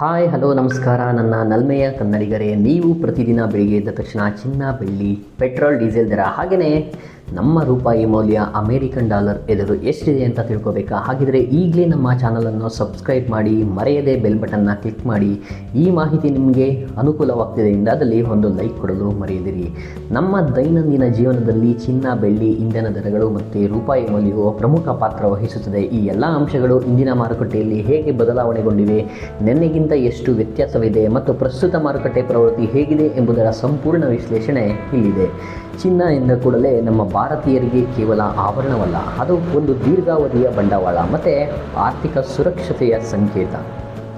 Hi hello ನಮಸ್ಕಾರ. ನನ್ನ ನಲ್ಮೆಯ ಕನ್ನಡಿಗರೇ, ನೀವು ಪ್ರತಿದಿನ ಬೆಳಿಗ್ಗೆ ಎದ್ದ ತಕ್ಷಣ ಚಿನ್ನ, ಬೆಳ್ಳಿ, ಪೆಟ್ರೋಲ್, ಡೀಸೆಲ್ ದರ ಹಾಗೆಯೇ ನಮ್ಮ ರೂಪಾಯಿ ಮೌಲ್ಯ ಅಮೇರಿಕನ್ ಡಾಲರ್ ಎದುರು ಎಷ್ಟಿದೆ ಅಂತ ತಿಳ್ಕೋಬೇಕಾ? ಹಾಗಿದ್ರೆ ಈಗಲೇ ನಮ್ಮ ಚಾನಲನ್ನು ಸಬ್ಸ್ಕ್ರೈಬ್ ಮಾಡಿ, ಮರೆಯದೆ ಬೆಲ್ ಬಟನ್ನ ಕ್ಲಿಕ್ ಮಾಡಿ. ಈ ಮಾಹಿತಿ ನಿಮಗೆ ಅನುಕೂಲವಾಗ್ತಿದೆ ಎಂದಾದಲ್ಲಿ ಒಂದು ಲೈಕ್ ಕೊಡಲು ಮರೆಯದಿರಿ. ನಮ್ಮ ದೈನಂದಿನ ಜೀವನದಲ್ಲಿ ಚಿನ್ನ, ಬೆಳ್ಳಿ, ಇಂಧನ ದರಗಳು ಮತ್ತು ರೂಪಾಯಿ ಮೌಲ್ಯವು ಪ್ರಮುಖ ಪಾತ್ರ ವಹಿಸುತ್ತದೆ. ಈ ಎಲ್ಲ ಅಂಶಗಳು ಇಂದಿನ ಮಾರುಕಟ್ಟೆಯಲ್ಲಿ ಹೇಗೆ ಬದಲಾವಣೆಗೊಂಡಿವೆ, ನಿನ್ನೆಗಿಂತ ಎಷ್ಟು ವ್ಯತ್ಯಾಸವಿದೆ ಮತ್ತು ಪ್ರಸ್ತುತ ಮಾರುಕಟ್ಟೆ ಪ್ರವೃತ್ತಿ ಹೇಗಿದೆ ಎಂಬುದರ ಸಂಪೂರ್ಣ ವಿಶ್ಲೇಷಣೆ ಇಲ್ಲಿದೆ. ಚಿನ್ನ ಎಂದ ಕೂಡಲೇ ನಮ್ಮ ಭಾರತೀಯರಿಗೆ ಕೇವಲ ಆಭರಣವಲ್ಲ, ಅದು ಒಂದು ದೀರ್ಘಾವಧಿಯ ಬಂಡವಾಳ, ಮತ್ತು ಆರ್ಥಿಕ ಸುರಕ್ಷತೆಯ ಸಂಕೇತ.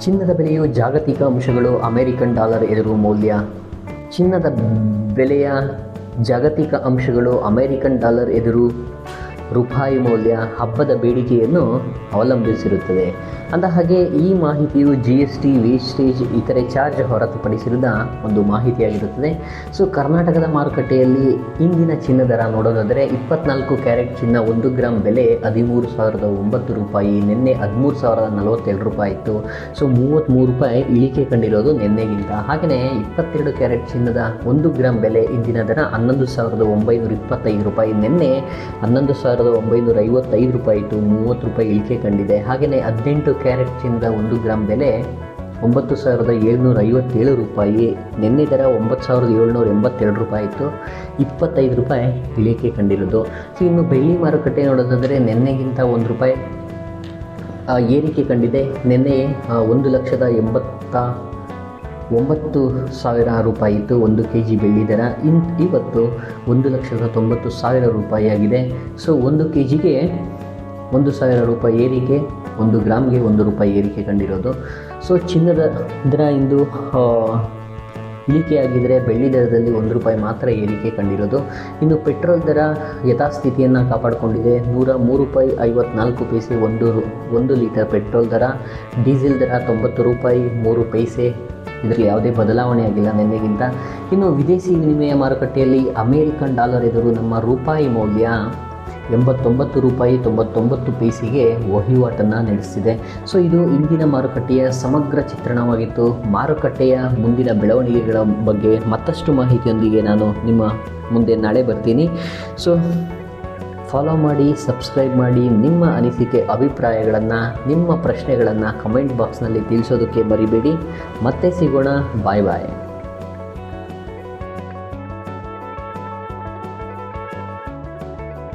ಚಿನ್ನದ ಬೆಲೆಯು ಜಾಗತಿಕ ಅಂಶಗಳು, ಅಮೆರಿಕನ್ ಡಾಲರ್ ಎದುರು ಮೌಲ್ಯ. ಚಿನ್ನದ ಬೆಲೆಯ ಜಾಗತಿಕ ಅಂಶಗಳು, ಅಮೆರಿಕನ್ ಡಾಲರ್ ಎದುರು ರೂಪಾಯಿ ಮೌಲ್ಯ ಹಬ್ಬದ ಬೇಡಿಕೆಯನ್ನು ಅವಲಂಬಿಸಿರುತ್ತದೆ. ಅಂದ ಹಾಗೆ ಈ ಮಾಹಿತಿಯು ಜಿ ಎಸ್ ಟಿ ವೇಸ್ಟೇಜ್ ಇತರೆ ಚಾರ್ಜ್ ಹೊರತುಪಡಿಸಿದ ಒಂದು ಮಾಹಿತಿಯಾಗಿರುತ್ತದೆ. ಸೊ ಕರ್ನಾಟಕದ ಮಾರುಕಟ್ಟೆಯಲ್ಲಿ ಇಂದಿನ ಚಿನ್ನ ದರ ನೋಡೋದಾದರೆ ಇಪ್ಪತ್ನಾಲ್ಕು ಕ್ಯಾರೆಟ್ ಚಿನ್ನ ಒಂದು ಗ್ರಾಮ್ ಬೆಲೆ ಹದಿಮೂರು ಸಾವಿರದ ಒಂಬತ್ತು ರೂಪಾಯಿ, ನಿನ್ನೆ ಹದಿಮೂರು ಸಾವಿರದ ನಲವತ್ತೆರಡು ರೂಪಾಯಿ ಇತ್ತು. ಸೊ ಮೂವತ್ತ್ಮೂರು ರೂಪಾಯಿ ಇಳಿಕೆ ಕಂಡಿರೋದು ನಿನ್ನೆಗಿಂತ. ಹಾಗೆಯೇ ಇಪ್ಪತ್ತೆರಡು ಕ್ಯಾರೆಟ್ ಚಿನ್ನದ ಒಂದು ಗ್ರಾಮ್ ಬೆಲೆ ಇಂದಿನ ದರ ಹನ್ನೊಂದು ಸಾವಿರದ ಒಂಬೈನೂರ ಇಪ್ಪತ್ತೈದು ರೂಪಾಯಿ, ನಿನ್ನೆ ಹನ್ನೊಂದು ಸಾವಿರದ ಒಂಬೈನೂರ ಐವತ್ತೈದು ರೂಪಾಯಿ ಇತ್ತು ಮೂವತ್ತು ರೂಪಾಯಿ ಇಳಿಕೆ ಕಂಡಿದೆ. ಹಾಗೆಯೇ ಹದಿನೆಂಟು ಕ್ಯಾರೆಟ್ ಚಿನ್ನದ ಒಂದು ಗ್ರಾಮ್ ಬೆಲೆ ಒಂಬತ್ತು ಸಾವಿರದ ಏಳ್ನೂರ ಐವತ್ತೇಳು ರೂಪಾಯಿ. ನಿನ್ನೆ ದರ ಒಂಬತ್ತು ಸಾವಿರದ ಏಳ್ನೂರ ಎಂಬತ್ತೆರಡು ರೂಪಾಯಿ ಇತ್ತು. ಇಪ್ಪತ್ತೈದು ರೂಪಾಯಿ ಇಳಿಕೆ ಕಂಡಿರೋದು ಸೊ, ಇನ್ನು ಬೆಳ್ಳಿ ಮಾರುಕಟ್ಟೆ ನೋಡೋದಾದರೆ ನಿನ್ನೆಗಿಂತ ಒಂದು ರೂಪಾಯಿ ಏರಿಕೆ ಕಂಡಿದೆ. ನಿನ್ನೆ ಒಂದು ಲಕ್ಷದ ಎಂಬತ್ತ ಒಂಬತ್ತು ಸಾವಿರ ರೂಪಾಯಿ ಇತ್ತು ಒಂದು ಕೆ ಜಿ ಬೆಳ್ಳಿ ದರ. ಇನ್, ಇವತ್ತು ಒಂದು ಲಕ್ಷದ ತೊಂಬತ್ತು ಸಾವಿರ ರೂಪಾಯಿ ಆಗಿದೆ. ಸೊ, ಒಂದು ಕೆ ಜಿಗೆ ಒಂದು ಸಾವಿರ ರೂಪಾಯಿ ಏರಿಕೆ, ಒಂದು ಗ್ರಾಮ್ಗೆ ಒಂದು ರೂಪಾಯಿ ಏರಿಕೆ ಕಂಡಿರೋದು. ಸೊ, ಚಿನ್ನದ ದರ ಇಂದು ಇಳಿಕೆಯಾಗಿದ್ದರೆ ಬೆಳ್ಳಿ ದರದಲ್ಲಿ ಒಂದು ರೂಪಾಯಿ ಮಾತ್ರ ಏರಿಕೆ ಕಂಡಿರೋದು. ಇನ್ನು ಪೆಟ್ರೋಲ್ ದರ ಯಥಾಸ್ಥಿತಿಯನ್ನು ಕಾಪಾಡಿಕೊಂಡಿದೆ. ನೂರ ಮೂರು ರೂಪಾಯಿ ಐವತ್ನಾಲ್ಕು ಪೈಸೆ ಒಂದು ಒಂದು ಲೀಟರ್ ಪೆಟ್ರೋಲ್ ದರ. ಡೀಸೆಲ್ ದರ ತೊಂಬತ್ತು ರೂಪಾಯಿ ಮೂರು ಪೈಸೆ. ಇದರಲ್ಲಿ ಯಾವುದೇ ಬದಲಾವಣೆ ಆಗಿಲ್ಲ ನಿನ್ನೆಗಿಂತ. ಇನ್ನು ವಿದೇಶಿ ವಿನಿಮಯ ಮಾರುಕಟ್ಟೆಯಲ್ಲಿ ಅಮೇರಿಕನ್ ಡಾಲರ್ ಎದುರು ನಮ್ಮ ರೂಪಾಯಿ ಮೌಲ್ಯ ಎಂಬತ್ತೊಂಬತ್ತು ರೂಪಾಯಿ ತೊಂಬತ್ತೊಂಬತ್ತು ಪೈಸೆಗೆ ವಹಿವಾಟನ್ನು ನಡೆಸಿದೆ. ಸೊ, ಇದು ಇಂದಿನ ಮಾರುಕಟ್ಟೆಯ ಸಮಗ್ರ ಚಿತ್ರಣವಾಗಿತ್ತು. ಮಾರುಕಟ್ಟೆಯ ಮುಂದಿನ ಬೆಳವಣಿಗೆಗಳ ಬಗ್ಗೆ ಮತ್ತಷ್ಟು ಮಾಹಿತಿಯೊಂದಿಗೆ ನಾನು ನಿಮ್ಮ ಮುಂದೆ ನಾಳೆ ಬರ್ತೀನಿ. ಸೊ ಫಾಲೋ ಮಾಡಿ ಸಬ್ಸ್ಕ್ರೈಬ್ ಮಾಡಿ, ನಿಮ್ಮ ಅನಿಸಿಕೆ ಅಭಿಪ್ರಾಯಗಳನ್ನು, ನಿಮ್ಮ ಪ್ರಶ್ನೆಗಳನ್ನು ಕಮೆಂಟ್ ಬಾಕ್ಸ್ನಲ್ಲಿ ತಿಳಿಸೋದಕ್ಕೆ ಮರಿಬೇಡಿ. ಮತ್ತೆ ಸಿಗೋಣ. ಬಾಯ್ ಬಾಯ್